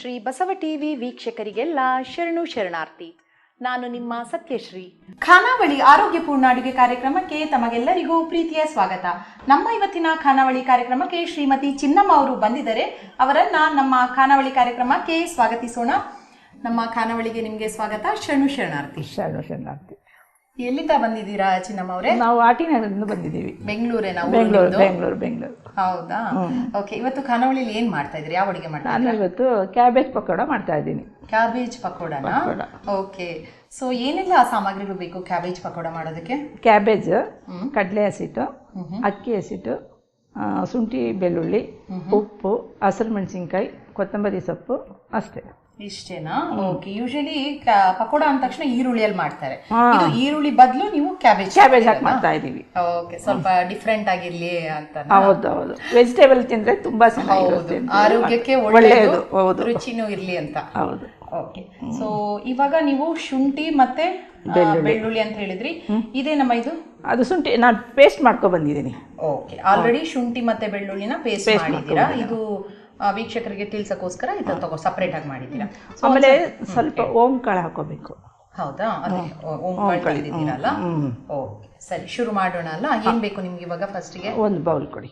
Shri Basava TV ವೀಕ್ಷಕರಿಗೆಲ್ಲ ಶರಣು ಶರಣಾರ್ಥಿ. ನಾನು ನಿಮ್ಮ ಸತ್ಯಶ್ರೀ. ಖಾನಾವಳಿ ಆರೋಗ್ಯಪೂರ್ಣ ಅಡುಗೆ ಕಾರ್ಯಕ್ರಮಕ್ಕೆ ತಮಗೆಲ್ಲರಿಗೂ ಪ್ರೀತಿಯ ಸ್ವಾಗತ. ನಮ್ಮ ಇವತ್ತಿನ ಖಾನಾವಳಿ ಕಾರ್ಯಕ್ರಮಕ್ಕೆ ಶ್ರೀಮತಿ ಚಿನ್ನಮ್ಮ ಅವರು ಬಂದಿದ್ದಾರೆ. ಅವರನ್ನ ನಮ್ಮ ಖಾನಾವಳಿ ಕಾರ್ಯಕ್ರಮಕ್ಕೆ ಸ್ವಾಗತಿಸೋಣ. ನಮ್ಮ ಖಾನಾವಳಿಗೆ ನಿಮಗೆ ಸ್ವಾಗತ. ಶರಣು ಶರಣಾರ್ಥಿ. ಶರಣು ಶರಣಾರ್ಥಿ. ಎಲ್ಲಿಂದ ಬಂದಿದ್ದೀರಾ ಚಿನ್ನಮ್ಮ ಅವರೇ ನಾವು ಆಟಿನಗರದಿಂದ ಬಂದಿದ್ದೀವಿ. ಬೆಂಗಳೂರೇನಾ? ನಾವು ಬೆಂಗಳೂರು ನಿಮ್ದು? ಬೆಂಗಳೂರು ಬೆಂಗಳೂರು. ಹೌದಾ? ಓಕೆ ಇವತ್ತು ಖಾನಾವಳಿಲಿ ಏನ್ ಮಾಡ್ತಾ ಇದ್ರಿ ಯಾವ ಅಡುಗೆ ಮಾಡ್ತಾ ನಾನು ಇವತ್ತು ಕ್ಯಾಬೇಜ್ ಪಕೋಡ ಮಾಡ್ತಾ ಇದ್ದೀನಿ. ಕ್ಯಾಬೇಜ್ ಪಕೋಡನಾ? ಪಕೋಡ. ಓಕೆ ಸೊ ಏನೆಲ್ಲ ಸಾಮಗ್ರಿಗಳು ಬೇಕು ಕ್ಯಾಬೇಜ್ ಪಕೋಡ ಮಾಡೋದಕ್ಕೆ? ಕ್ಯಾಬೇಜ್ ಕಡಲೆ ಹಸಿಟ್ಟು ಅಕ್ಕಿ ಹಸಿಟ್ಟು ಆ, ಶುಂಠಿ ಬೆಳ್ಳುಳ್ಳಿ ಉಪ್ಪು ಹಸಿರು ಮೆಣಸಿನ್ಕಾಯಿ ಕೊತ್ತಂಬರಿ ಸೊಪ್ಪು ಅಷ್ಟೇ. ಇಷ್ಟೇನಾ? ಓಕೆ ಯೂಶಲಿ ಪಕೋಡ ಅಂದ ತಕ್ಷಣ ಈರುಳ್ಳಿಯಲ್ಲಿ ಮಾಡ್ತಾರೆ. ಇದು ಈರುಳ್ಳಿ ಬದಲು ನೀವು ಕ್ಯಾಬೇಜ್ ಕ್ಯಾಬೇಜ್ ಹಾಕಿ ಮಾಡ್ತಾ ಇದೀವಿ. ಓಕೆ ಸ್ವಲ್ಪ ಡಿಫ್ರೆಂಟ್ ಆಗಿರ್ಲಿ ಅಂತ ಹೌದು ಹೌದು. ವೆಜಿಟೇಬಲ್ ತಿಂದ್ರೆ ತುಂಬಾ ಚೆನ್ನಾಗಿರುತ್ತೆ ಆರೋಗ್ಯಕ್ಕೆ ಒಳ್ಳೆಯದು ಹೌದು. ರುಚಿನೂ ಇರ್ಲಿ ಅಂತ. ಹೌದು. ಓಕೆ ಸೊ ಇವಾಗ ನೀವು ಶುಂಠಿ ಮತ್ತೆ ಬೆಳ್ಳುಳ್ಳಿ. ಅಂತ ಹೇಳಿದ್ರಿ. ಇದೇ ನಮ್ಮ ಇದು? ಅದು ಶುಂಠಿ ನಾನು ಪೇಸ್ಟ್ ಮಾಡ್ಕೊ ಬಂದಿದ್ದೀನಿ. ಓಕೆ ಆಲ್ರೆಡಿ ಶುಂಠಿ ಮತ್ತೆ ಬೆಳ್ಳುಳ್ಳಿನ ಪೇಸ್ಟ್ ಮಾಡಿದ್ದೀರಾ? ಇದು ವೀಕ್ಷಕರಿಗೆ ತಿಳಿಸೋಕ್ಕೋಸ್ಕರ ಇದನ್ನ ತಗೋ ಸಪ್ರೇಟ್ ಆಗಿ ಮಾಡಿದ್ದೀರಾ. ಆಮೇಲೆ ಸ್ವಲ್ಪ ಓಂ ಕಾಳು ಹಾಕೋಬೇಕು. ಹೌದಾ? ಅದೇ ಓಂ ಕಳೆದಿದ್ದೀರಲ್ಲ ಓಕೆ ಸರಿ ಶುರು ಮಾಡೋಣ ಅಲ್ಲ? ಏನ್ ಬೇಕು ನಿಮ್ಗೆ ಇವಾಗ ಫಸ್ಟಿಗೆ ಒಂದು ಬೌಲ್ ಕೊಡಿ.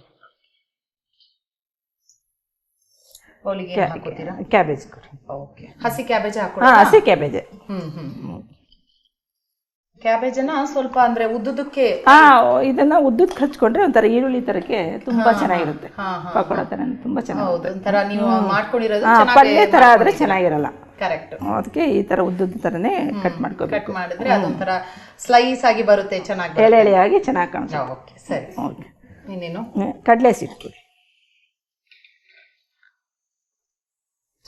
ಬೌಲಿಗೆ ಹಾಕೋತೀರಾ ಕ್ಯಾಬೇಜ್ ಕೊಡಿ. ಓಕೆ ಹಸಿ ಕ್ಯಾಬೇಜ್ ಹಾಕೋಣ ಹಸಿ ಕ್ಯಾಬೇಜ್. ಹ್ಮ್. ಹ್ಮ್. ಕ್ಯಾಬೇಜ್ ಅನ್ನ ಸ್ವಲ್ಪ ಅಂದ್ರೆ ಉದ್ದುದಕ್ಕೆ ಆ ಇದನ್ನ ಉದ್ದುದ್ ಹಚ್ಕೊಂಡ್ರೆ ಒಂಥರ ಈರುಳ್ಳಿ ತರಕ್ಕೆ ತುಂಬಾ ಚೆನ್ನಾಗಿರುತ್ತೆ. ಪಕೋಡ ತರ ತುಂಬಾ ಚೆನ್ನಾಗಿ ಹೌದು ಒಂಥರ ನೀವು ಮಾಡ್ಕೊಂಡಿರೋದು ಪಲ್ಯ ತರ ಆದ್ರೆ ಚೆನ್ನಾಗಿರಲ್ಲ. ಕರೆಕ್ಟ್ ಅದಕ್ಕೆ ಈ ತರ ಉದ್ದುದ್ ತರನೇ ಕಟ್ ಮಾಡ್ಕೋಬೇಕು. ಮಾಡಿದ್ರೆ ಅದೊಂಥರ ಸ್ಲೈಸ್ ಆಗಿ ಬರುತ್ತೆ ಚೆನ್ನಾಗಿ ಎಳೆ ಎಳೆಯಾಗಿ ಚೆನ್ನಾಗಿ ಕಾಣಿಸುತ್ತೆ. ಓಕೆ ಸರಿ. ಓಕೆ. ಇನ್ನೇನು? ಕಡಲೆ ಸಿಟ್ಟು.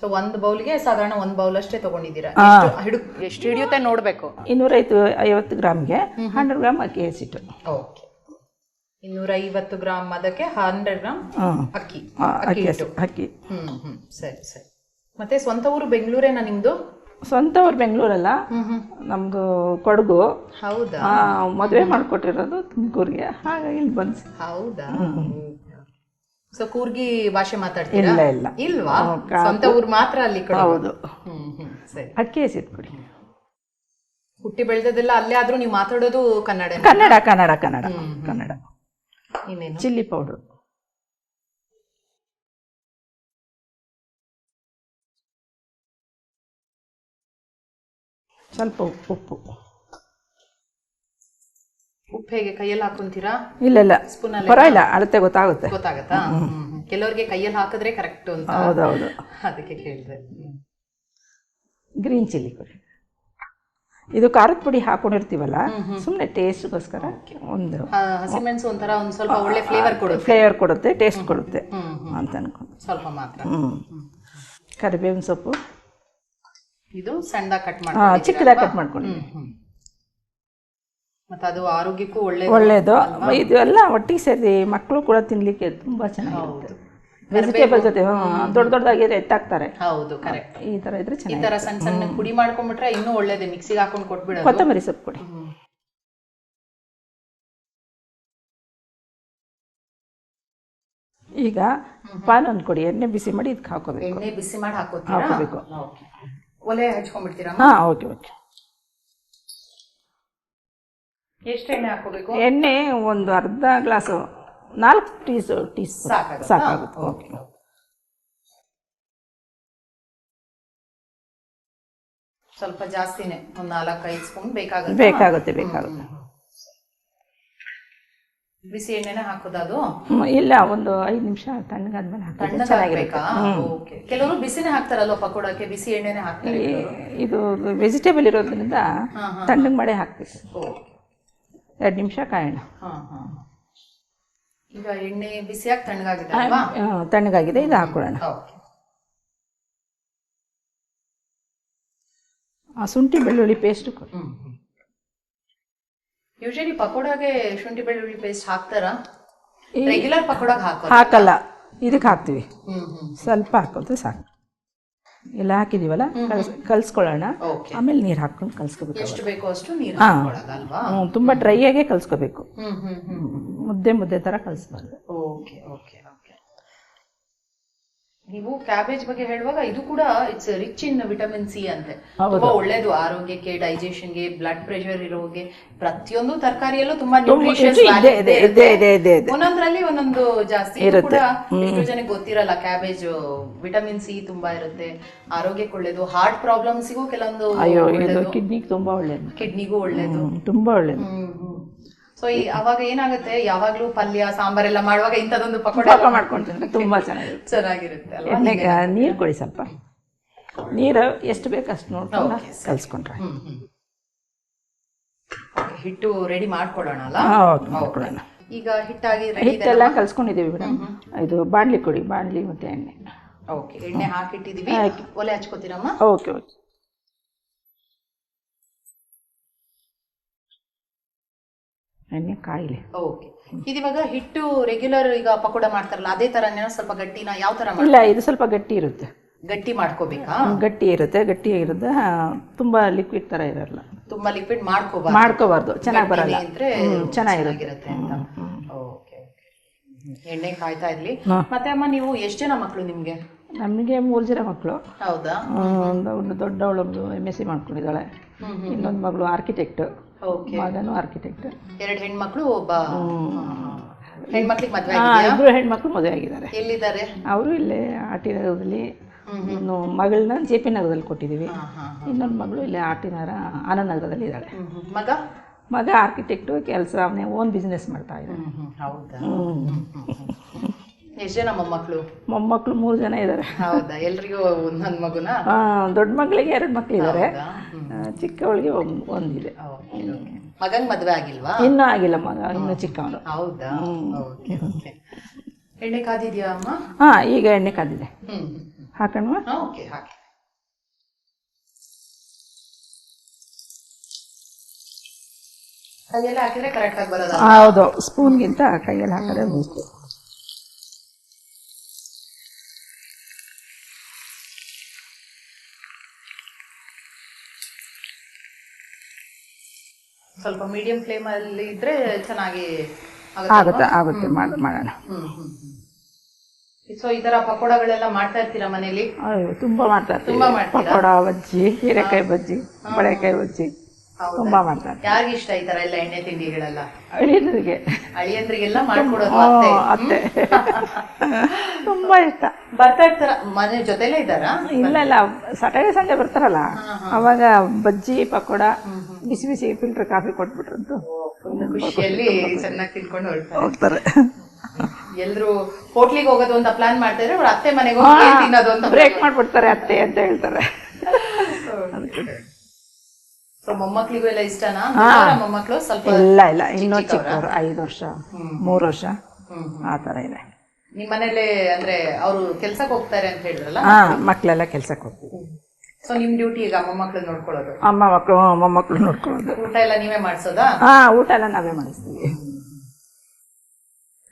ಸೊ ಒಂದು ಬೌಲ್ಗೆ ಸಾಧಾರಣ ಒಂದು ಬೌಲ್ ಅಷ್ಟೇ ತಗೊಂಡಿದ್ದೀರಾ? ಎಷ್ಟು ಹಿಡು ಎಷ್ಟು ಹಿಡಿಯುತ್ತೆ ನೋಡ್ಬೇಕು. ಇನ್ನೂರೈದು ಐವತ್ತು ಗ್ರಾಮ್ಗೆ ಹಂಡ್ರೆಡ್ ಗ್ರಾಮ್ ಅಕ್ಕಿ ಹಸಿಟ್ಟು ಓಕೆ ಇನ್ನೂರೈವತ್ತು ಗ್ರಾಮ್ ಅದಕ್ಕೆ ಹಂಡ್ರೆಡ್ ಗ್ರಾಮ್ ಅಕ್ಕಿ. ಅಕ್ಕಿ ಅಕ್ಕಿ ಹ್ಮ್ ಹ್ಮ್ ಸರಿ ಸರಿ. ಮತ್ತೆ ಸ್ವಂತ ಊರು ಬೆಂಗಳೂರೇನಾ ನಿಮ್ದು? ಸ್ವಂತ ಊರು ಬೆಂಗಳೂರಲ್ಲ ನಮ್ದು ಕೊಡಗು. ಹೌದಾ? ಮದುವೆ ಮಾಡಿಕೊಟ್ಟಿರೋದು ತುಮಕೂರಿಗೆ. ಹಾಗಾಗಿ ಇಲ್ಲಿ ಬಂದು ಹೌದಾ? ಸೊ ಕೂರ್ಗಿ ಭಾಷೆ ಮಾತಾಡ್ತೀರಾ? ಇಲ್ಲ ಇಲ್ಲ. ಇಲ್ವಾ? ಸ್ವಂತ ಊರು ಮಾತ್ರ ಅಲ್ಲಿ. ಹೌದು. ಸರಿ. ಅಕ್ಕಿ ಹಸಿಟ್ಟು ಕೊಡಿ. ಹುಟ್ಟಿ ಬೆಳೆದದೆಲ್ಲ ಅಲ್ಲೇ ಆದ್ರೂ ನೀವು ಮಾತಾಡೋದು ಕನ್ನಡ. ಕನ್ನಡ ಕನ್ನಡ ಕನ್ನಡ ಕನ್ನಡ. ಇನ್ನೇನು? Chilli powder. ಸ್ವಲ್ಪ ಉಪ್ಪು. ಉಪ್ಪು ಹೇಗೆ ಕೈಯಲ್ಲಿ ಹಾಕೊಂತೀರಾ? ಇಲ್ಲ ಇಲ್ಲ. ಸ್ಪೂನ್ ಅಲ್ಲಿ ಪರವಾಗಿಲ್ಲ ಅಳತೆ ಗೊತ್ತಾಗುತ್ತೆ. ಗೊತ್ತಾಗತ್ತಾ. ಕೆಲವ್ರಿಗೆ ಕೈಯಲ್ಲಿ ಹಾಕಿದ್ರೆ ಕರೆಕ್ಟ್ ಅಂತ. ಹೌದೌದು. ಅದಕ್ಕೆ ಕೇಳಿದೆ. ಗ್ರೀನ್ ಚಿಲ್ಲಿ ಕೊಡಿ. ಇದು ಖಾರದ ಪುಡಿ ಹಾಕೊಂಡಿರ್ತೀವಲ್ಲ ಸುಮ್ಮನೆ ಟೇಸ್ಟ್ಗೋಸ್ಕರ ಒಂದು ಹಸಿಮೆಣಸು ಒಂಥರ ಒಂದು ಸ್ವಲ್ಪ ಒಳ್ಳೆ ಫ್ಲೇವರ್ ಕೊಡುತ್ತೆ. ಫ್ಲೇವರ್ ಕೊಡುತ್ತೆ ಟೇಸ್ಟ್ ಕೊಡುತ್ತೆ. ಅಂತ ಅನ್ಕೊಂಡು. ಸ್ವಲ್ಪ ಮಾತ್ರ. ಕರಿಬೇವಿನ ಸೊಪ್ಪು. ಇದು ಸಣ್ಣದಾಗಿ ಕಟ್ ಮಾಡಿ ಚಿಕ್ಕದಾಗಿ ಕಟ್ ಮಾಡ್ಕೊಂಡಿದ್ದೀನಿ. ಮತ್ತೆ ಅದು ಆರೋಗ್ಯಕ್ಕೂ ಒಳ್ಳೆ ಒಳ್ಳೇದು. ಇದು ಎಲ್ಲ ಒಟ್ಟಿಗೆ ಸೇರಿ ಮಕ್ಕಳು ಕೂಡ ತಿನ್ಲಿಕ್ಕೆ ತುಂಬಾ ಚೆನ್ನಾಗಿರುತ್ತೆ. ವೆಜಿಟೇಬಲ್ ಜೊತೆ ದೊಡ್ಡ ದೊಡ್ಡದಾಗಿದ್ರೆ ಎತ್ತಾಕ್ತಾರೆ. ಹೌದು ಕರೆಕ್ಟ್ ಈ ತರ ಇದ್ರೆ ಈ ತರ ಸಣ್ಣ ಸಣ್ಣ ಪುಡಿ ಮಾಡ್ಕೊಂಡ್ಬಿಟ್ರೆ ಇನ್ನೂ ಒಳ್ಳೇದೇ ಮಿಕ್ಸಿಗೆ ಹಾಕೊಂಡು ಕೊಟ್ಬಿಡೋದು. ಕೊತ್ತಂಬರಿ ಸೊಪ್ಪು ಕೊಡಿ. ಈಗ ಪಾನ್ ಒಂದು ಕೊಡಿ ಎಣ್ಣೆ ಬಿಸಿ ಮಾಡಿ ಇದಕ್ಕೆ ಹಾಕೋಬೇಕು. ಎಣ್ಣೆ ಬಿಸಿ ಮಾಡಿ ಹಾಕೋತೀರಾ? ಹಾಕೋಬೇಕು. ಒಲೆ ಹಚ್ಕೊಂಡ್ಬಿಡ್ತೀರಾ? ಹಾ ಓಕೆ ಓಕೆ. ಎಷ್ಟು ಎಣ್ಣೆ ಹಾಕೋಬೇಕು ಎಣ್ಣೆ ಒಂದು ಅರ್ಧ ಗ್ಲಾಸು ನಾಲ್ಕು ಟೀ ಟೀ ಸಾಕಾಗುತ್ತಾ? ಸಾಕಾಗುತ್ತೆ. ಓಕೆ. ಸ್ವಲ್ಪ ಜಾಸ್ತಿನೇ ಒಂದ್ ನಾಲ್ಕು ಐದು ಸ್ಪೂನ್ ಬೇಕಾಗುತ್ತೆ? ಬೇಕಾಗುತ್ತೆ ಬೇಕಾಗುತ್ತೆ. ಬಿಸಿ ಎಣ್ಣೆನೆ ಹಾಕೋದು ಹ್ಮ್, ಇಲ್ಲ ಒಂದು ಐದು ನಿಮಿಷ ತಣ್ಣಗಾದ್ಮೇಲೆ ಹಾಕಿದ್ರೆ ಚೆನ್ನಾಗಿರುತ್ತೆ. ಓಕೆ. ಕೆಲವರು ಬಿಸಿನೇ ಹಾಕ್ತಾರಲ್ವ ಪಕೋಡಕ್ಕೆ? ಬಿಸಿ ಎಣ್ಣೆನೆ ಹಾಕ್ತಾರೆ ಈ- ಇದು ವೆಜಿಟೇಬಲ್ ಇರೋದ್ರಿಂದ ತಣ್ಣಗೆ ಮಾಡಿ ಹಾಕ್ಬೇಕು. ಓಕೆ. ಎರಡು ನಿಮಿಷ ಕಾಯೋಣ. ಹಾ ಹಾ ಈಗ ಎಣ್ಣೆ ಬಿಸಿಯಾಗಿ ತಣ್ಣಗಾಗಿದೆ ಅಲ್ವಾ ತಣ್ಣಗಾಗಿದೆ. ಇದು ಹಾಕೊಳ್ಳೋಣ. ಆ ಶುಂಠಿ ಬೆಳ್ಳುಳ್ಳಿ ಪೇಸ್ಟ್ ಕೊಡಿ. ಯೂಶಲಿ ಪಕೋಡಾಗೆ ಶುಂಠಿ ಬೆಳ್ಳುಳ್ಳಿ ಪೇಸ್ಟ್ ಹಾಕ್ತಾರಾ? ರೆಗ್ಯುಲರ್ ಪಕೋಡಾಗೆ ಹಾಕೋ ಹಾಕಲ್ಲ. ಇದಕ್ಕೆ ಹಾಕ್ತೀವಿ. ಸ್ವಲ್ಪ ಹಾಕೋದು ಸಾಕು. ಎಲ್ಲ ಹಾಕಿದೀವಲ್ಲ? ಕಲ್ಸ್ ಕಲ್ಸ್ಕೊಳ್ಳೋಣ ಆಮೇಲೆ ನೀರು ಹಾಕೊಂಡು ಕಲ್ಸ್ಕೋಬೇಕು ಎಷ್ಟು ಬೇಕೋ ಅಷ್ಟು ನೀರು ಹಾ. ಹಾಕೊಳ್ಳೋದಲ್ವಾ ಹ್ಮ್, ತುಂಬಾ ಡ್ರೈ ಆಗೇ ಕಲ್ಸ್ಕೋಬೇಕು ಮುದ್ದೆ ಮುದ್ದೆ ತರ ಕಲ್ಸ್ಬಾರ್ದು ಓಕೆ ಓಕೆ ನೀವು ಕ್ಯಾಬೇಜ್ ಬಗ್ಗೆ ಹೇಳುವಾಗ ಇದು ಕೂಡ it's rich in vitamin C ಅಂತೆ. ತುಂಬಾ ಒಳ್ಳೇದು. ಆರೋಗ್ಯಕ್ಕೆ ಡೈಜೆಷನ್ಗೆ ಬ್ಲಡ್ ಪ್ರೆಷರ್ ಇರೋಗೆ ಪ್ರತಿಯೊಂದು ತರಕಾರಿಯಲ್ಲೂ ತುಂಬಾ ನ್ಯೂಟ್ರಿಷನ್. ಒಂದೊಂದ್ರಲ್ಲಿ ಒಂದೊಂದು ಜಾಸ್ತಿ. ಕೂಡ ಎಷ್ಟು ಜನಕ್ಕೆ ಗೊತ್ತಿರಲ್ಲ ಕ್ಯಾಬೇಜ್ ವಿಟಮಿನ್ ಸಿ ತುಂಬಾ ಇರುತ್ತೆ. ಆರೋಗ್ಯಕ್ಕೆ ಒಳ್ಳೇದು. ಹಾರ್ಟ್ ಪ್ರಾಬ್ಲಮ್ಸ್ಗೂ ಕೆಲವೊಂದು ಕಿಡ್ನಿಗೆ ತುಂಬ ಒಳ್ಳೇದು. ಕಿಡ್ನಿಗೂ ಒಳ್ಳೇದು. ತುಂಬ ಒಳ್ಳೇದು. ಸೊ ಈ ಅವಾಗ ಏನಾಗುತ್ತೆ? ಯಾವಾಗ್ಲೂ ಪಲ್ಯ ಸಾಂಬಾರ್ ಎಲ್ಲ ಮಾಡುವಾಗ ಇಂಥದೊಂದು ಪಕೋಡ ಮಾಡ್ಕೊಂಡ್ರೆ ತುಂಬಾ ಚೆನ್ನಾಗಿರುತ್ತೆ. ಚೆನ್ನಾಗಿರುತ್ತೆ ಅಲ್ವಾ? ಎಣ್ಣೆಗೆ ನೀರು ಕೊಡಿ ಸ್ವಲ್ಪ. ನೀರು ಎಷ್ಟು ಬೇಕು ಅಷ್ಟು ನೋಡ್ಕೊಂಡು ಕಲ್ಸ್ಕೊಂಡ್ರೆ ಹ್ಮ್, ಹ್ಮ್. Okay, ಹಿಟ್ಟು ರೆಡಿ ಮಾಡ್ಕೊಳ್ಳೋಣ ಅಲ್ಲ? ಮಾಡ್ಕೊಳ್ಳೋಣ. ಈಗ ಹಿಟ್ಟಾಗಿ ರೆಡಿ ಹಿಟ್ಟೆಲ್ಲ ಕಲ್ಸ್ಕೊಂಡಿದ್ದೀವಿ ಮೇಡಮ್ ಇದು ಬಾಣಲಿ ಕೊಡಿ ಬಾಣಲಿ ಮತ್ತೆ ಎಣ್ಣೆ. ಓಕೆ ಎಣ್ಣೆ ಹಾಕಿಟ್ಟಿದೀವಿ ಒಲೆ ಹಚ್ಕೋತೀರಮ್ಮ? ಓಕೆ ಓಕೆ ಎಣ್ಣೆ ಕಾಯಿಲೆ. ಓಕೆ ಇದಿವಾಗ ಹಿಟ್ಟು ರೆಗ್ಯುಲರ್ ಈಗ ಪಕೋಡ ಮಾಡ್ತಾರಲ್ಲ ಅದೇ ತರನೇ ಸ್ವಲ್ಪ ಗಟ್ಟಿನ ಯಾವ ತರ ಇಲ್ಲ ಇದು ಸ್ವಲ್ಪ ಗಟ್ಟಿ ಇರುತ್ತೆ. ಗಟ್ಟಿ ಮಾಡ್ಕೋಬೇಕಾ? ಗಟ್ಟಿ ಇರುತ್ತೆ ಗಟ್ಟಿ ಇರುತ್ತೆ ತುಂಬಾ ಲಿಕ್ವಿಡ್ ತರ ಇರಲ್ಲ. ತುಂಬಾ ಲಿಕ್ವಿಡ್ ಮಾಡ್ಕೋಬಾರ್ದು. ಮಾಡ್ಕೋಬಾರ್ದು ಚೆನ್ನಾಗಿ ಬರಲ್ಲ. ಚೆನ್ನಾಗಿರುತ್ತೆ. ಅಂತ. ಓಕೆ ಎಣ್ಣೆ ಕಾಯ್ತಾ ಇರ್ಲಿ. ಮತ್ತೆ ಅಮ್ಮ ನೀವು ಎಷ್ಟು ಜನ ಮಕ್ಕಳು ನಿಮ್ಗೆ? ನಮಗೆ ಮೂರು ಜನ ಮಕ್ಕಳು ಹೌದಾ? ಒಂದು ದೊಡ್ಡವಳೊಬ್ಳು ಎಂ ಎಸ್ ಸಿ ಮಾಡ್ಕೊಂಡಿದ್ದಾಳೆ. ಇನ್ನೊಂದು ಮಗಳು ಆರ್ಕಿಟೆಕ್ಟ್ ಮಗನೂ ಆರ್ಕಿಟೆಕ್ಟ್ ಎರಡು ಹೆಣ್ಮಕ್ಳು ಒಬ್ಬ ಹೆಣ್ಮಕ್ಳಿಗೆ ಮದುವೆ ಇಬ್ಬರು ಹೆಣ್ಮಕ್ಳು ಮದುವೆ ಆಗಿದ್ದಾರೆ. ಎಲ್ಲಿದ್ದಾರೆ? ಅವರು ಇಲ್ಲೇ ಆರ್ ಟಿ ನಗರದಲ್ಲಿ ಇನ್ನು ಮಗಳನ್ನ ಜೆ ಪಿ ನಗರದಲ್ಲಿ ಕೊಟ್ಟಿದ್ದೀವಿ. ಇನ್ನೊಂದು ಮಗಳು ಇಲ್ಲೇ ಆರ್ ಟಿ ನಗರ ಆನಂದ ನಗರದಲ್ಲಿ ಇದ್ದಾಳೆ. ಮಗ? ಮಗ ಆರ್ಕಿಟೆಕ್ಟು ಕೆಲಸ ಅವನೇ ಓನ್ ಬಿಸ್ನೆಸ್ ಮಾಡ್ತಾ ಇದ್ದಾನೆ. ಎಷ್ಟು ಜನ ಮೊಮ್ಮಕ್ಳು? ಮೊಮ್ಮಕ್ಕಳು ಮೂರು ಜನ ಇದ್ದಾರೆ. ಹೌದಾ? ಎಲ್ರಿಗೂ ಒಂದೊಂದು ಮಗುನ? ದೊಡ್ಡ ಮಗಳಿಗೆ ಎರಡು ಮಕ್ಕಳಿದ್ದಾರೆ ಹೌದಾ? ಚಿಕ್ಕವಳಿಗೆ ಒಂದು ಒಂದಿದೆ. ಮಗನ ಮದುವೆ ಆಗಿಲ್ವಾ? ಇನ್ನೂ ಆಗಿಲ್ಲ ಮಗ ಇನ್ನು ಚಿಕ್ಕವನು. ಹೌದಾ? ಎಣ್ಣೆ ಕಾದಿದ್ಯಾ ಅಮ್ಮ? ಹಾ ಈಗ ಎಣ್ಣೆ ಕಾದಿದೆ. ಹಾಕಣ್ವಾ? ಓಕೆ ಹಾಕಿ. ಕೈಯಲ್ಲಿ ಹಾಕಿದ್ರೆ ಕರೆಕ್ಟ್ ಆಗಿ ಬರೋದ ಹೌದು. ಸ್ಪೂನ್ಗಿಂತ ಕೈಯಲ್ಲಿ ಹಾಕಿದ್ರೆ ಬೇಕು. ಸ್ವಲ್ಪ ಮೀಡಿಯಂ ಫ್ಲೇಮ್ ಅಲ್ಲಿ ಇದ್ರೆ ಚೆನ್ನಾಗಿ ಆಗುತ್ತೆ ಆಗುತ್ತೆ ಮಾಡಿ ಮಾಡೋಣ. ಸೊ ಈ ತರ ಪಕೋಡಗಳೆಲ್ಲ ಮಾಡ್ತಾ ಇರ್ತೀರಾ ಮನೇಲಿ? ತುಂಬ ಮಾಡ್ತಾ ತುಂಬಾ ಮಾಡ್ತೀರಾ? ಪಕೋಡ ಬಜ್ಜಿ ಹೀರೆಕಾಯಿ ಬಜ್ಜಿ ಬಳೆಕಾಯಿ ಬಜ್ಜಿ ತುಂಬಾ ತುಂಬ ಮಾಡ್ತಾ ಇರ್ತೀವಿ. ಇಷ್ಟ ಈ ತರ ಎಲ್ಲ ಎಣ್ಣೆ ತಿಂಡಿಗಳೆಲ್ಲ? ಅಳಿಯಂದ್ರಿಗೆ. ಅಳಿಯಂದ್ರಿಗೆಲ್ಲ ಮಾಡ್ಕೊಡೋದು ಅತ್ತೆ. ತುಂಬಾ ಇಷ್ಟ. ಬರ್ತಾ ಇರ್ತಾರ? ಮನೆ ಜೊತೆಲೇ ಇದ್ದಾರಾ? ಇಲ್ಲ ಇಲ್ಲ. ಸಾಟರ್ಡೆ ಸಂಡೆ ಬರ್ತಾರಲ್ಲ. ಅವಾಗ ಬಜ್ಜಿ ಪಕೋಡ ಬಿಸಿ ಬಿಸಿ ಫಿಲ್ಟರ್ ಕಾಫಿ ಕೊಟ್ಬಿಟ್ರಂತು. ಖುಷಿಯಲ್ಲಿ ಚೆನ್ನಾಗಿ ತಿನ್ಕೊಂಡು ಹೋಗ್ತಾರೆ. ಎಲ್ಲರೂ ಹೋಟ್ಲಿಗೆ ಹೋಗೋದು ಅಂತ ಪ್ಲಾನ್ ಮಾಡ್ತಾರೆ ಅವ್ರ ಅತ್ತೆ ಮನೆಗೆ ಹೋಗಿ ತಿನ್ನೋದು ಅಂತ ಬ್ರೇಕ್ ಮಾಡ್ಬಿಡ್ತಾರೆ ಅತ್ತೆ ಅಂತ ಹೇಳ್ತಾರೆ. ಸೊ ಮೊಮ್ಮಕ್ಳಿಗೂ ಎಲ್ಲ ಇಷ್ಟನಾ? ಮೊಮ್ಮಕ್ಳು ಸ್ವಲ್ಪ ಇಲ್ಲ ಇಲ್ಲ ಇನ್ನೂ ಚಿಕ್ಕವರು? ಐದು ವರ್ಷ ಮೂರು ವರ್ಷ. ಹ್ಮ್. ಆ ಥರ ಇದೆ. ನಿಮ್ ಮನೇಲೆ ಅಂದ್ರೆ ಅವರು ಕೆಲ್ಸಕ್ಕೆ ಹೋಗ್ತಾರೆ ಅಂತ ಹೇಳಿದ್ರಲ್ಲ? ಹಾ ಮಕ್ಕಳೆಲ್ಲ ಕೆಲ್ಸಕ್ಕೆ ಹೋಗ್ತೀವಿ ಸೊ ನಿಮ್ ಡ್ಯೂಟಿ ಈಗ ಮೊಮ್ಮಕ್ಳು ನೋಡ್ಕೊಳ್ಳೋದು. ಅಮ್ಮ ಮಕ್ಕಳು ಮೊಮ್ಮಕ್ಕಳು ನೋಡ್ಕೊಳ್ಳೋದು. ಊಟ ಎಲ್ಲ ನೀವೇ ಮಾಡಿಸೋದಾ? ಹಾ ಊಟ ಎಲ್ಲ ನಾವೇ ಮಾಡಿಸ್ತೀವಿ.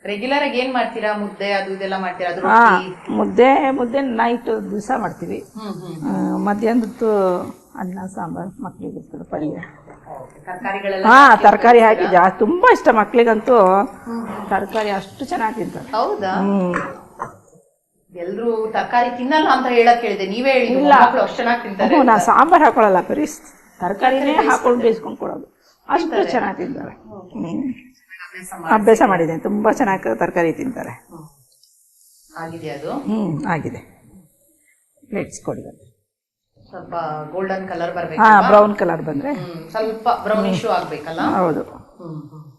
ರೆಗ್ಯುಲರ್ ಆಗಿ ಏನ್ ಮಾಡ್ತೀರಾ? ಮುದ್ದೆ ಅದು ಇದೆಲ್ಲ ಮಾಡ್ತೀರಾ? ಅದು ಹಾ ರೊಟ್ಟಿ? ಮುದ್ದೆ ಮುದ್ದೆ ನೈಟ್ ದಿವಸ ಮಾಡ್ತೀವಿ. ಹ್ಮ್ ಹ್ಮ್ ಆ, ಮಧ್ಯಾಹ್ನದ್ದು ಅನ್ನ ಸಾಂಬಾರು ಮಕ್ಕಳಿಗೆ ಇರ್ತದೆ ಪಲ್ಯ. ತರಕಾರಿಗಳೆಲ್ಲ ಹಾ ತರಕಾರಿ ಹಾಕಿ ಜಾಸ್ತಿ ತುಂಬಾ ಇಷ್ಟ ಮಕ್ಕಳಿಗಂತೂ ತರಕಾರಿ ಅಷ್ಟು ಚೆನ್ನಾಗಿ ತಿಂತಾರೆ. ಹೌದಾ? ಹ್ಮ್. ಎಲ್ರು ತರಕಾರಿ ತಿನ್ನಲ್ಲ ಅಂತ ಹೇಳಕ್ ಹೇಳಿದೆ. ನೀವೇ ಹೇಳಿ ಮಕ್ಕಳು ಅಷ್ಟು ಚೆನ್ನಾಗಿ ತಿಂತಾರೆ ಹ್ಞೂ ನಾ ಸಾಂಬಾರು ಹಾಕೊಳ್ಳಲ್ಲ ಬರೀ ತರಕಾರಿನೇ ಹಾಕೊಂಡು ಬೇಯಿಸ್ಕೊಂಡು ಕೊಡೋದು. ಅಷ್ಟು ಚೆನ್ನಾಗಿ ತಿಂತಾರೆ. ಹ್ಮ್. ಅಭ್ಯಾಸ ಮಾಡಿ. ಅಭ್ಯಾಸ ಮಾಡಿದ್ದೇನೆ ತುಂಬಾ ಚೆನ್ನಾಗಿ ತರಕಾರಿ ತಿಂತಾರೆ. ಆಗಿದೆ ಅದು? ಹ್ಮ್ ಆಗಿದೆ. ಪ್ಲೇಟ್ಸ್ ಕೊಡಿ ಸ್ವಲ್ಪ ಗೋಲ್ಡನ್ ಕಲರ್ ಬರ್ಬೇಕು ಹಾ ಬ್ರೌನ್ ಕಲರ್ ಬಂದ್ರೆ. ಸ್ವಲ್ಪ ಬ್ರೌನ್ ಇಶ್ಯೂ ಆಗ್ಬೇಕಲ್ಲ? ಹೌದು. ಹ್ಮ್ ಹ್ಮ್.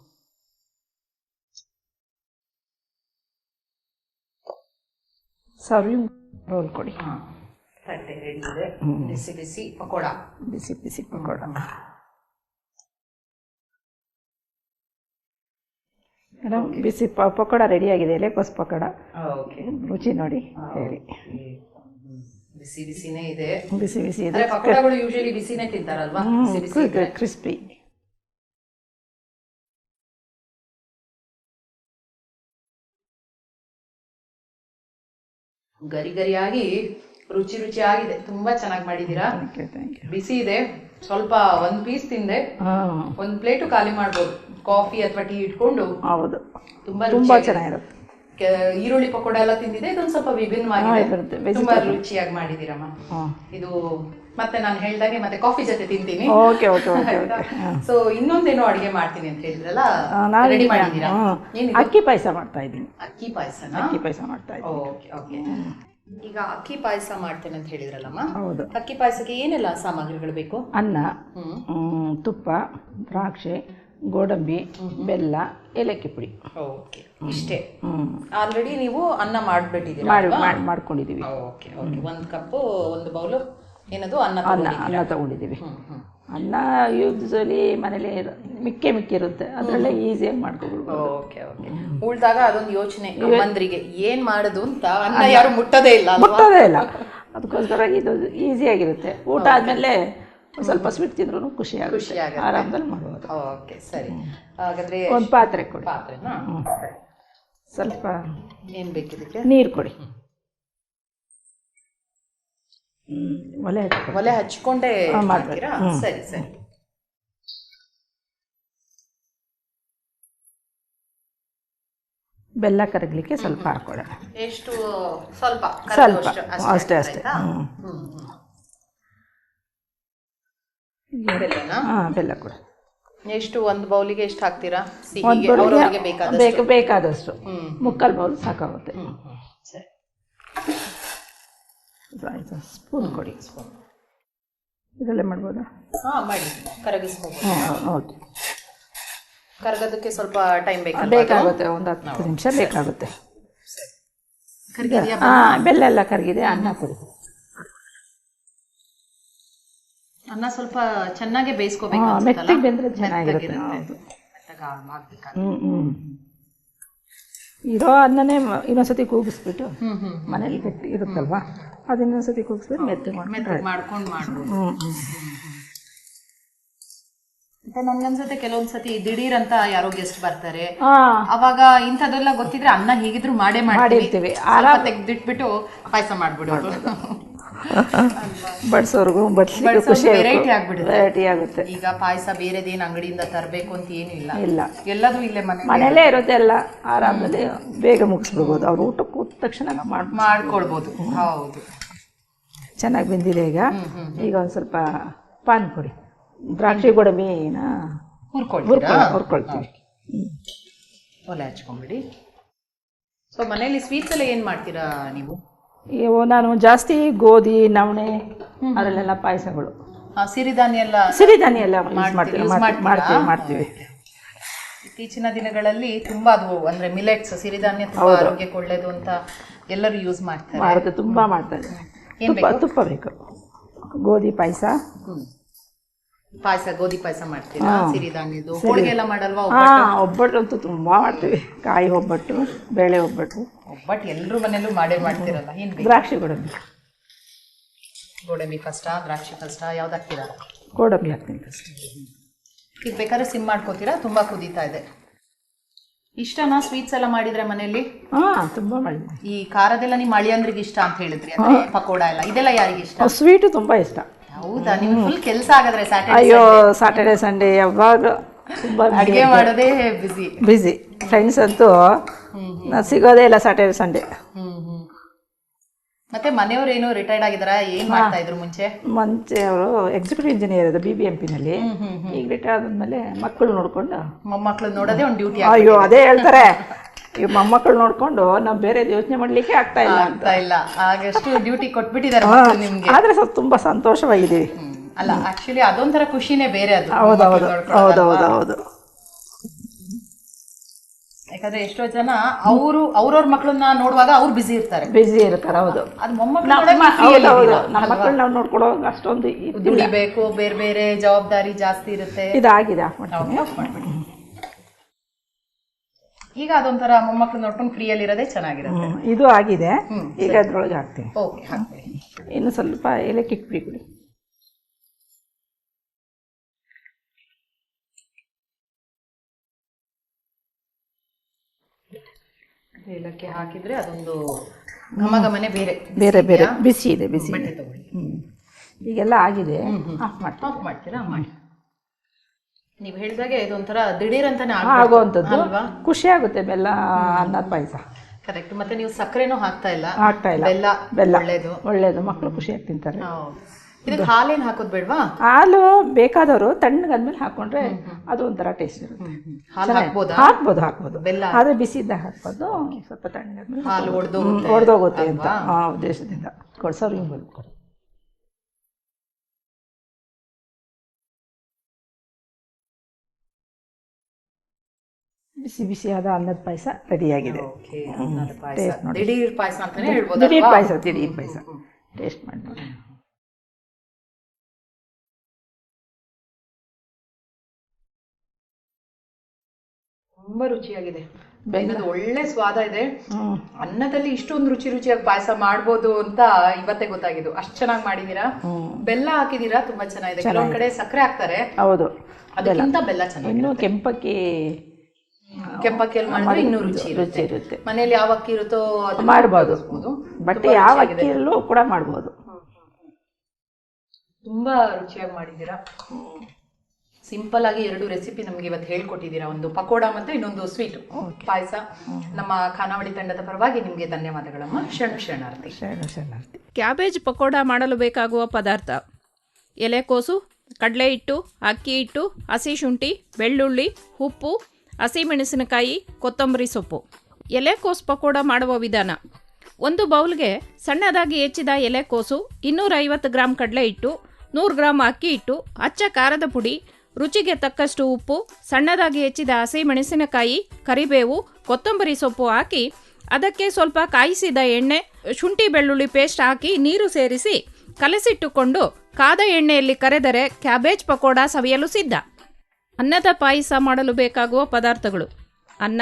ಸರ್ವಿಂಗ್ ರೋಲ್ ಕೊಡಿ. ತಟ್ಟೆ ಇದೆ ಬಿಸಿ ಬಿಸಿ ಪಕೋಡ. ಬಿಸಿ ಬಿಸಿ ಪಕೋಡ. ಮೇಡಮ್ ಬಿಸಿ ಪಕೋಡ ರೆಡಿ ಆಗಿದೆ ಎಲೆಕೋಸ್ ಪಕೋಡ? ಓಕೆ ರುಚಿ ನೋಡಿ ಹೇಳಿ. ಬಿಸಿ ಬಿಸಿನೇ ಇದೆ. ಬಿಸಿ ಬಿಸಿ ಇದೆ. ಪಕೋಡಗಳು ಯೂಶಲಿ ಬಿಸಿನೇ ತಿಂತಾರಲ್ವಾ? ಕ್ರಿಸ್ಪಿ ಗರಿ ಗರಿಯಾಗಿ ರುಚಿ ರುಚಿ ಆಗಿದೆ ತುಂಬಾ ಚೆನ್ನಾಗಿ ಮಾಡಿದ್ದೀರಾ? ಬಿಸಿ ಇದೆ. ಸ್ವಲ್ಪ ಒಂದ್ ಪೀಸ್ ತಿಂದೆ. ಒಂದ್ ಪ್ಲೇಟು ಖಾಲಿ ಮಾಡ್ಬೋದು. ಕಾಫಿ ಅಥವಾ ಟೀ ಇಟ್ಕೊಂಡು. ಹೌದು. ತುಂಬಾ ತುಂಬಾ ಚೆನ್ನಾಗಿರುತ್ತೆ. ಈರುಳ್ಳಿ ಪಕೋಡ ಎಲ್ಲ ತಿಂದಿದೆ ಇದೊಂದು ಸ್ವಲ್ಪ ವಿಭಿನ್ನವಾಗಿ ತುಂಬಾ ರುಚಿಯಾಗಿ ಮಾಡಿದಿರಮ್ಮ ಇದು ಮತ್ತೆ ನಾನು ಹೇಳ್ದಾಗೆ ಮತ್ತೆ ಕಾಫಿ ಜೊತೆ ತಿಂತೀನಿ. ಓಕೆ ಓಕೆ ಓಕೆ ಸೊ ಇನ್ನೊಂದೇನೋ ಅಡಿಗೆ ಮಾಡ್ತೀನಿ ಅಂತ ಹೇಳಿದ್ರಲ್ಲ ರೆಡಿ ಮಾಡಿದ್ದೀರಾ? ಅಕ್ಕಿ ಪಾಯಸ ಮಾಡ್ತಾ ಇದ್ದೀನಿ. ಅಕ್ಕಿ ಪಾಯಸನ? ಅಕ್ಕಿ ಪಾಯಸ ಮಾಡ್ತಾ ಇದ್ದೀನಿ. ಓಕೆ ಓಕೆ ಈಗ ಅಕ್ಕಿ ಪಾಯಸ ಮಾಡ್ತೇನೆ ಅಂತ ಹೇಳಿದ್ರಲ್ಲಮ್ಮ? ಹೌದು. ಅಕ್ಕಿ ಪಾಯಸಕ್ಕೆ ಏನೆಲ್ಲ ಸಾಮಗ್ರಿಗಳು ಬೇಕು? ಅನ್ನ ತುಪ್ಪ ದ್ರಾಕ್ಷಿ ಗೋಡಂಬಿ ಬೆಲ್ಲ ಏಲಕ್ಕಿ ಪುಡಿ. ಓಕೆ ಇಷ್ಟೇ. ಆಲ್ರೆಡಿ ನೀವು ಅನ್ನ ಮಾಡ್ಬಿಟ್ಟಿದ್ದೀರಾ ಮಾಡಿ ಮಾಡಿ ಮಾಡ್ಕೊಂಡಿದ್ದೀವಿ. ಓಕೆ ಓಕೆ ಒಂದು ಕಪ್ಪು ಒಂದು ಬೌಲು ಏನದು? ಅನ್ನ ಅನ್ನ ತಗೊಂಡಿದ್ದೀವಿ. ಅನ್ನ ಯೂಸಲಿ ಮನೇಲಿ ಮಿಕ್ಕೆ ಮಿಕ್ಕಿ ಇರುತ್ತೆ. ಅದರಲ್ಲೇ ಈಸಿಯಾಗಿ ಮಾಡ್ಕೊಬಿಡ್ಬೋದು. Okay okay. ಉಳ್ದಾಗ ಅದೊಂದು ಯೋಚನೆ. ಮಂದ್ರಿಗೆ ಏನ್ ಮಾಡೋದು ಅಂತ ಅನ್ನ ಯಾರು ಮುಟ್ಟದೇ ಇಲ್ಲ ಮುಟ್ಟೋದೇ ಇಲ್ಲ. ಅದಕ್ಕೋಸ್ಕರ ಇದು ಈಸಿಯಾಗಿರುತ್ತೆ. ಊಟ ಆದಮೇಲೆ ಸ್ವಲ್ಪ ಸ್ವೀಟ್ ತಿಂದ್ರೂ ಖುಷಿ ಖುಷಿ. ಆರಾಮದಲ್ಲಿ ಮಾಡ್ಬೋದು. ಓಕೆ ಸರಿ. ಹಾಗಾದ್ರೆ ಒಂದು ಪಾತ್ರೆ ಕೊಡಿ. ಪಾತ್ರೆನಾ? ಸ್ವಲ್ಪ ಏನು ಬೇಕಿದಕ್ಕೆ? ನೀರು ಕೊಡಿ. ಒಲೆ. ಒಲೆ ಹಚ್ಕೊಂಡೇ ಮಾಡ್ತೀರಾ? ಸರಿ ಸರಿ. ಬೆಲ್ಲ ಕರಗಲಿಕ್ಕೆ ಸ್ವಲ್ಪ ಹಾಕೊಳ್ಳೋಣ ಎಷ್ಟು? ಸ್ವಲ್ಪ ಸ್ವಲ್ಪ. ಅಷ್ಟೇ ಅಷ್ಟೇ ಹಾ ಬೆಲ್ಲ ಕೂಡ. ಎಷ್ಟು ಒಂದು ಬೌಲಿಗೆ ಎಷ್ಟು ಹಾಕ್ತೀರಾ? ಬೇಕಾದಷ್ಟು? ಬೇಕು ಬೇಕಾದಷ್ಟು. ಮುಕ್ಕಾಲು ಬೌಲ್ ಸಾಕಾಗುತ್ತೆ. ಸರಿ. ಆಯ್ತು. ಸ್ಪೂನ್ ಕೊಡಿ. ಇದರಲ್ಲೇ ಮಾಡ್ಬೋದಾ? ಹಾಂ ಮಾಡಿ. ಕರಗಿಸ್ಬೋದು. ಹ್ಞೂ ಓಕೆ. ಕರಗೋದಕ್ಕೆ ಸ್ವಲ್ಪ ಟೈಮ್ ಬೇಕು ಬೇಕಾಗುತ್ತೆ ಒಂದು ಹತ್ತು ನಿಮಿಷ ಬೇಕಾಗುತ್ತೆ. ಕರಗಿದ್ಯಾ ಹಾಂ ಬೆಲ್ಲ ಎಲ್ಲ ಕರಗಿದೆ ಅನ್ನ ಕೊಡಿ. ಅನ್ನ ಸ್ವಲ್ಪ ಚೆನ್ನಾಗಿ ಬೇಯಿಸ್ಕೋಬೇಕು ಹಾಂ ಮೆತ್ತಗೆ ಬೆಂದರೆ ಚೆನ್ನಾಗಿರುತ್ತೆ. ಹೌದು. ಹ್ಞೂ ಹ್ಞೂ ಇರೋ ಅನ್ನನೇ ಇನ್ನೊಂದ್ಸತಿ ಕೂಗಿಸ್ಬಿಟ್ಟು ಮನೇಲಿ ಗಟ್ಟಿ ಇರುತ್ತಲ್ವಾ? ಅದು ಸತಿ ಕುಗ್ಸ್ಬಿಟ್ಟು ಮೆತ್ತಗೆ ಮೆತ್ತಗೆ ಮಾಡ್ಕೊಂಡು ಮಾಡ್ಬೋದು ಮತ್ತೆ ನನ್ಗನ್ಸುತ್ತೆ ಕೆಲವೊಂದ್ಸತಿ ದಿಢೀರ್ ಅಂತ ಯಾರೋ ಗೆಸ್ಟ್ ಬರ್ತಾರೆ. ಅವಾಗ ಇಂಥದ್ದೆಲ್ಲ ಗೊತ್ತಿದ್ರೆ ಅನ್ನ ಹೇಗಿದ್ರು ಮಾಡೇ ಮಾಡಿರ್ತೀವಿ. ಆರಾಮ ತೆಗ್ದಿಟ್ಬಿಟ್ಟು ಪಾಯಸ ಮಾಡ್ಬಿಡೋದು ಬಡಿಸೋರ್ಗು ಬಡಿಸ್ಲಿಕ್ಕೆ ಖುಷಿ variety ಆಗ್ಬಿಡುತ್ತೆ. ವೆರೈಟಿ ಆಗುತ್ತೆ. ಈಗ ಪಾಯಸ ಬೇರೆದೇನು ಅಂಗಡಿಯಿಂದ ತರಬೇಕು ಅಂತ ಏನು ಇಲ್ಲ. ಇಲ್ಲ. ಎಲ್ಲದೂ ಇಲ್ಲೇ ಮನೆ ಮನೆಯಲ್ಲೇ ಇರುತ್ತೆ. ಎಲ್ಲ. ಆರಾಮದಲ್ಲಿ ಬೇಗ ಮುಗಿಸ್ಬಿಡ್ಬೋದು. ಅವ್ರು ಊಟ ಕೂತ ತಕ್ಷಣ ಮಾಡ್ಕೊಳ್ಬೋದು. ಹೌದು. ಚೆನ್ನಾಗಿ ಬೆಂದಿದೆ ಈಗ. ಈಗ ಒಂದು ಸ್ವಲ್ಪ ಪಾನ್ ಕೊಡಿ ದ್ರಾಕ್ಷಿ ಗೋಡಂಬಿನ ಹುರ್ಕೊಳ್ತೀವಿ. ಒಲೆ ಹಚ್ಕೊಂಬಿಡಿ. ಸೊ ಮನೇಲಿ ಸ್ವೀಟ್ಸ್ ಎಲ್ಲ ಏನ್ ಮಾಡ್ತೀರಾ ನೀವು? ಇವು ನಾನು ಜಾಸ್ತಿ ಗೋಧಿ ನವಣೆ ಅದರಲ್ಲೆಲ್ಲ ಪಾಯಸಗಳು. ಆ, ಸಿರಿಧಾನ್ಯ ಎಲ್ಲ ಸಿರಿಧಾನ್ಯ ಎಲ್ಲ ಮಾಡ್ತೀವಿ, ಮಾಡ್ತೀವಿ ಮಾಡ್ತೀವಿ ಮಾಡ್ತೀರಾ? ಇತ್ತೀಚಿನ ದಿನಗಳಲ್ಲಿ ತುಂಬಾ ಅದು ಅಂದ್ರೆ ಮಿಲೆಟ್ಸ್ ಸಿರಿಧಾನ್ಯ ತುಂಬಾ ಆರೋಗ್ಯಕ್ಕೆ ಒಳ್ಳೇದು ಅಂತ ಎಲ್ಲರೂ ಯೂಸ್ ಮಾಡ್ತಾರೆ. ಭಾರತ ತುಂಬಾ ಮಾಡ್ತಾ ಇದ್ದಾರೆ ಏನ್ ತುಪ್ಪ ತುಪ್ಪ ಬೇಕು. ಗೋಧಿ ಪಾಯಸ. ಪಾಯಸ ಗೋಧಿ ಪಾಯಸ ಮಾಡ್ತೀರಾ? ಸಿರಿಧಾನ್ಯದ್ದು ಹೋಳಿಗೆ ಎಲ್ಲ ಮಾಡಲ್ವಾ ಹಾಂ ಒಬ್ಬಟ್ಟು? ಅಂತೂ ತುಂಬ ಮಾಡ್ತೀವಿ. ಕಾಯಿ ಒಬ್ಬಟ್ಟು ಬೇಳೆ ಒಬ್ಬಟ್ಟು. ಒಬ್ಬಟ್ಟು ಎಲ್ಲರೂ ಮನೆಯಲ್ಲೂ ಮಾಡೇ ಮಾಡ್ತಿರಲ್ಲ ಏನು ದ್ರಾಕ್ಷಿ ಗೋಡಂಬಿ. ಗೋಡಂಬಿ ಕಷ್ಟ ದ್ರಾಕ್ಷಿ ಕಷ್ಟ ಯಾವ್ದು ಹಾಕ್ತೀರಾ? ಗೋಡಂಬಿ ಹಾಕ್ತೀನಿ ಫಸ್ಟ್ ಈಗ ಬೇಕಾದ್ರೆ ಸಿಮ್ ಮಾಡ್ಕೋತೀರಾ? ತುಂಬಾ ಕುದೀತಾ ಇದೆ. ಇಷ್ಟನಾ ಸ್ವೀಟ್ಸ್ ಎಲ್ಲ ಮಾಡಿದ್ರೆ ಮನೆಯಲ್ಲಿ? ಹಾ ತುಂಬಾ ಮಾಡಿದ್ದೀನಿ ಈ ಖಾರದೆಲ್ಲ ನಿಮ್ಮ ಅಳಿಯಂದ್ರಿಗೆ ಇಷ್ಟ ಅಂತ ಹೇಳಿದ್ರಿ ಅಂದ್ರೆ ಪಕೋಡ ಎಲ್ಲ. ಇದೆಲ್ಲ ಯಾರಿಗೆ ಇಷ್ಟ? ಸ್ವೀಟ್ ತುಂಬಾ ಇಷ್ಟ. ಹೌದಾ? ನಿಮ್ಗೆ ಫುಲ್ ಕೆಲಸ ಆಗದ್ರೆ ಸ್ಯಾಟರ್ಡೆ ಅಯ್ಯೋ ಸಾಟರ್ಡೆ ಸಂಡೇ ಯಾವಾಗ ತುಂಬಾ ಅಡಿಗೆ ಮಾಡೋದೇ ಬಿಸಿ ಬ್ಯುಸಿ ಫ್ರೆಂಡ್ಸ್ ಅಂತೂ ಸಿಗೋದೇ ಇಲ್ಲ ಸಾಟರ್ಡೆ ಸಂಡೇ ಹ್ಮ್ ಹ್ಮ್. ಮತ್ತೆ ಮನೆಯವ್ರೇನು ರಿಟೈರ್ಡ್ ಆಗಿದಾರ ಏನ್ ಮಾಡ್ತಾ ಇದ್ರು ಮುಂಚೆ? ಮುಂಚೆ ಅವರು ಎಕ್ಸಿಕ್ಯೂಟಿವ್ ಇಂಜಿನಿಯರ್ ಅದು ಬಿ ಬಿ ಎಂ ಪಿನಲ್ಲಿ ಈಗ ರಿಟೈರ್ ಆದ್ಮೇಲೆ ಮಕ್ಕಳು ನೋಡ್ಕೊಂಡು. ಮೊಮ್ಮಕ್ಳು ನೋಡೋದೇ ಒಂದು ಡ್ಯೂಟಿ ಅಯ್ಯೋ ಅದೇ ಹೇಳ್ತಾರೆ. ಈ ಮೊಮ್ಮಕ್ಕಳು ನೋಡ್ಕೊಂಡು ನಾವು ಬೇರೆ ಯೋಚನೆ ಮಾಡ್ಲಿಕ್ಕೆ ಆಗ್ತಾ ಇಲ್ಲ ಅಂತ. ಇಲ್ಲ. ಆಗಷ್ಟು ಡ್ಯೂಟಿ ಕೊಟ್ಬಿಟ್ಟಿದ್ದಾರೆ ನಿಮ್ಗೆ. ಆದ್ರೆ ಸ್ವಲ್ಪ ತುಂಬಾ ಸಂತೋಷವಾಗಿದ್ದೀವಿ. ಅಲ್ಲ ಆಕ್ಚುಲಿ ಅದೊಂಥರ ಖುಷಿನೇ ಬೇರೆ ಅದು. ಹೌದೌದು? ಹೌದೌದು ಹೌದು. ಯಾಕಂದ್ರೆ ಎಷ್ಟೋ ಜನ ಅವರು ಅವ್ರವ್ರ ಮಕ್ಕಳನ್ನ ನೋಡುವಾಗ ಅವ್ರು ಬಿಸಿ ಇರ್ತಾರೆ. ಬಿಸಿ ಇರ್ತಾರೆ ಹೌದು. ಅದು ಮೊಮ್ಮಕ್ಳು ನಮ್ಮ? ಮಕ್ಕಳು ನಾವು ನೋಡ್ಕೊಳ್ಳೋ ಅಷ್ಟೊಂದು ದುಡಿಬೇಕು ಬೇರೆ ಬೇರೆ ಜವಾಬ್ದಾರಿ ಜಾಸ್ತಿ ಇರುತ್ತೆ. ಇದಾಗಿದೆ. ಈಗ ಅದೊಂಥರ ಮೊಮ್ಮಕ್ಳು ನೋಡ್ಕೊಂಡು ಫ್ರೀ ಅಲ್ಲಿ ಇರೋದೇ ಚೆನ್ನಾಗಿರುತ್ತೆ. ಇದು ಆಗಿದೆ. ಈಗ ಅದ್ರೊಳಗೆ ಹಾಕ್ತೀನಿ. ಓಕೆ ಹಾಕ್ತೀನಿ ಇನ್ನು ಸ್ವಲ್ಪ ಏಲಕ್ಕಿ ಪುಡಿ ಏಲಕ್ಕಿ ಹಾಕಿದ್ರೆ ಅದೊಂದು ಘಮ ಘಮನೆ ಬೇರೆ. ಬೇರೆ ಬೇರೆ. ಬಿಸಿ ಇದೆ ಬಿಸಿ ಬಟ್ಟೆ ತಗೊಳ್ಳಿ. ಈಗೆಲ್ಲ ಆಗಿದೆ. ಆಫ್ ಮಾಡ್ತೀನಿ ಆಫ್ ಮಾಡ್ತೀರಾ? ಮಾಡಿ. ನೀವು ಹೇಳಿದಾಗೆ ಇದೊಂಥರ ದಿಢೀರ್ ಅಂತಾನೆ ಆಗುವಂಥದ್ದು. ಅಲ್ವಾ? ಖುಷಿ ಆಗುತ್ತೆ ಬೆಲ್ಲ ಅನ್ನದ ಪಾಯಸ. ಕರೆಕ್ಟ್. ಮತ್ತೆ ನೀವು ಸಕ್ಕರೆನೂ ಹಾಕ್ತಾ ಇಲ್ಲ. ಹಾಕ್ತಾ ಇಲ್ಲ. ಬೆಲ್ಲ ಬೆಲ್ಲ. ಒಳ್ಳೇದು. ಒಳ್ಳೇದು. ಮಕ್ಕಳು ಖುಷಿಯಾಗಿ ತಿಂತಾರೆ. ಹಾಲೇನ್ ಹಾಕೋದ್ ಬೇಡ್ವಾ ಹಾಲು ಬೇಕಾದವರು ತಣ್ಣಗಾದ್ಮೇಲೆ ಹಾಕೊಂಡ್ರೆ ಅದು ಒಂಥರ ಟೇಸ್ಟ್ ಇರುತ್ತೆ. ಹಾಲು ಹಾಕ್ಬೋದಾ? ಹಾಕ್ಬೋದು ಹಾಕ್ಬೋದು. ಆದ್ರೆ ಬಿಸಿ ಇದ್ದ ಹಾಕ್ಬೋದು ಸ್ವಲ್ಪ ತಣ್ಣಗಾದ್ಮೇಲೆ ಹಾಲು ಒಡ್ದು ಹೊಡೆದೋಗುತ್ತೆ ಅಂತ ಆ ಉದ್ದೇಶದಿಂದ. ಕೊಡ್ಸೋರು ಹಿಂಗೆ ಬಿಸಿ ಬಿಸಿಯಾದ ಅನ್ನದ ಪಾಯಸ ರೆಡಿಯಾಗಿದೆ. ದಿಢೀರ್ ಪಾಯಸ ದಿಢೀರ್ ಪಾಯಸ ದಿಢೀರ್ ಪಾಯಸ. ಟೇಸ್ಟ್ ಮಾಡಿ ನೋಡಿ. ತುಂಬಾ ರುಚಿಯಾಗಿದೆ. ಬೆಲ್ಲದ ಒಳ್ಳೆ ಸ್ವಾದ ಇದೆ. ಅನ್ನದಲ್ಲಿ ಇಷ್ಟೊಂದು ರುಚಿ ರುಚಿಯಾಗಿ ಪಾಯಸ ಮಾಡ್ಬೋದು ಅಂತ ಇವತ್ತೇ ಗೊತ್ತಾಗಿದ್ದು. ಅಷ್ಟು ಚೆನ್ನಾಗಿ ಮಾಡಿದೀರಾ? ಬೆಲ್ಲ ಹಾಕಿದೀರಾ? ತುಂಬಾ ಚೆನ್ನಾಗಿದೆ. ಕೆಲವೊಂದ್ ಕಡೆ ಸಕ್ಕರೆ ಹಾಕ್ತಾರೆ. ಹೌದು. ಅದಕ್ಕಿಂತ ಬೆಲ್ಲ. ಚೆನ್ನಾಗಿ ಇನ್ನು ಕೆಂಪಕ್ಕಿ ಕೆಂಪಕ್ಕಿಯಲ್ಲಿ ಮಾಡಿದ್ರೆ ಇನ್ನೂ ರುಚಿ ರುಚಿ ಇರುತ್ತೆ. ಮನೆಯಲ್ಲಿ ಮನೇಲಿ ಯಾವ ಅಕ್ಕಿ ಇರುತ್ತೋ ಅದು ಮಾಡ್ಬೋದು. ಬಟ್ ಯಾವ ಅಕ್ಕಿಯಲ್ಲೂ ಕೂಡ ಮಾಡ್ಬೋದು. ತುಂಬಾ ರುಚಿಯಾಗಿ ಮಾಡಿದ್ದೀರಾ ಸಿಂಪಲ್ ಆಗಿ ಎರಡು ರೆಸಿಪಿ ನಮ್ಗೆ ಇವತ್ತು ಹೇಳ್ಕೊಟ್ಟಿದ್ದೀರಾ. ಒಂದು ಪಕೋಡ ಮತ್ತು ಇನ್ನೊಂದು ಸ್ವೀಟ್ ಪಾಯಸ. ನಮ್ಮ ಖಾನಾವಳಿ ತಂಡದ ಪರವಾಗಿ ನಿಮಗೆ ಧನ್ಯವಾದಗಳಮ್ಮ. ಶರಣ ಶರಣಾರ್ಥಿ. ಶರಣ ಶರಣಾರ್ಥಿ. ಕ್ಯಾಬೇಜ್ ಪಕೋಡ ಮಾಡಲು ಬೇಕಾಗುವ ಪದಾರ್ಥ. ಎಲೆಕೋಸು ಕಡಲೆ ಹಿಟ್ಟು ಅಕ್ಕಿ ಹಿಟ್ಟು ಹಸಿ ಶುಂಠಿ ಬೆಳ್ಳುಳ್ಳಿ ಉಪ್ಪು ಹಸಿಮೆಣಸಿನಕಾಯಿ ಕೊತ್ತಂಬರಿ ಸೊಪ್ಪು. ಎಲೆಕೋಸು ಪಕೋಡ ಮಾಡುವ ವಿಧಾನ. ಒಂದು ಬೌಲ್ಗೆ ಸಣ್ಣದಾಗಿ ಹೆಚ್ಚಿದ ಎಲೆಕೋಸು ಇನ್ನೂರೈವತ್ತು ಗ್ರಾಂ ಕಡಲೆ ಹಿಟ್ಟು ನೂರು ಗ್ರಾಂ ಅಕ್ಕಿ ಹಿಟ್ಟು ಅಚ್ಚ ಖಾರದ ಪುಡಿ ರುಚಿಗೆ ತಕ್ಕಷ್ಟು ಉಪ್ಪು, ಸಣ್ಣದಾಗಿ ಹೆಚ್ಚಿದ ಹಸಿಮೆಣಸಿನಕಾಯಿ, ಕರಿಬೇವು, ಕೊತ್ತಂಬರಿ ಸೊಪ್ಪು ಹಾಕಿ, ಅದಕ್ಕೆ ಸ್ವಲ್ಪ ಕಾಯಿಸಿದ ಎಣ್ಣೆ, ಶುಂಠಿ ಬೆಳ್ಳುಳ್ಳಿ ಪೇಸ್ಟ್ ಹಾಕಿ ನೀರು ಸೇರಿಸಿ ಕಲಸಿಟ್ಟುಕೊಂಡು ಕಾದ ಎಣ್ಣೆಯಲ್ಲಿ ಕರೆದರೆ ಕ್ಯಾಬೇಜ್ ಪಕೋಡ ಸವಿಯಲು ಸಿದ್ಧ. ಅನ್ನದ ಪಾಯಸ ಮಾಡಲು ಬೇಕಾಗುವ ಪದಾರ್ಥಗಳು. ಅನ್ನ,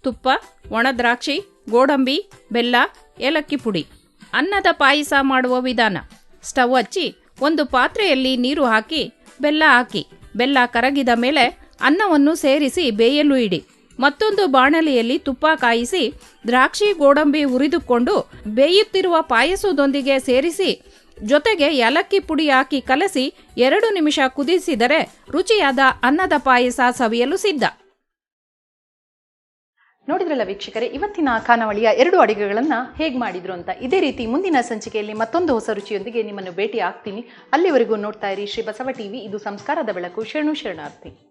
ತುಪ್ಪ ಒಣದ್ರಾಕ್ಷಿ ಗೋಡಂಬಿ, ಬೆಲ್ಲ, ಏಲಕ್ಕಿ ಪುಡಿ. ಅನ್ನದ ಪಾಯಸ ಮಾಡುವ ವಿಧಾನ. ಸ್ಟವ್ ಹಚ್ಚಿ ಒಂದು ಪಾತ್ರೆಯಲ್ಲಿ ನೀರು ಹಾಕಿ, ಬೆಲ್ಲ ಹಾಕಿ. ಬೆಲ್ಲ ಕರಗಿದ ಮೇಲೆ ಅನ್ನವನ್ನು ಸೇರಿಸಿ ಬೇಯಲು ಇಡಿ. ಮತ್ತೊಂದು ಬಾಣಲಿಯಲ್ಲಿ ತುಪ್ಪ ಕಾಯಿಸಿ ದ್ರಾಕ್ಷಿ ಗೋಡಂಬಿ ಹುರಿದುಕೊಂಡು ಬೇಯುತ್ತಿರುವ ಪಾಯಸದೊಂದಿಗೆ ಸೇರಿಸಿ ಜೊತೆಗೆ ಏಲಕ್ಕಿ ಪುಡಿ ಹಾಕಿ ಕಲಸಿ ಎರಡು ನಿಮಿಷ ಕುದಿಸಿದರೆ ರುಚಿಯಾದ ಅನ್ನದ ಪಾಯಸ ಸವಿಯಲು ಸಿದ್ಧ. ನೋಡಿದ್ರಲ್ಲ ವೀಕ್ಷಕರೇ, ಇವತ್ತಿನ ಖಾನಾವಳಿಯ ಎರಡು ಅಡುಗೆಗಳನ್ನು ಹೇಗೆ ಮಾಡಿದ್ರು ಅಂತ. ಇದೇ ರೀತಿ ಮುಂದಿನ ಸಂಚಿಕೆಯಲ್ಲಿ ಮತ್ತೊಂದು ಹೊಸ ರುಚಿಯೊಂದಿಗೆ ನಿಮ್ಮನ್ನು ಭೇಟಿ ಆಗ್ತೀನಿ ಅಲ್ಲಿವರೆಗೂ ನೋಡ್ತಾ ಇರಿ ಶ್ರೀ ಬಸವ ಟಿವಿ, ಇದು ಸಂಸ್ಕಾರದ ಬೆಳಕು. ಶರಣು ಶರಣಾರ್ಥಿ.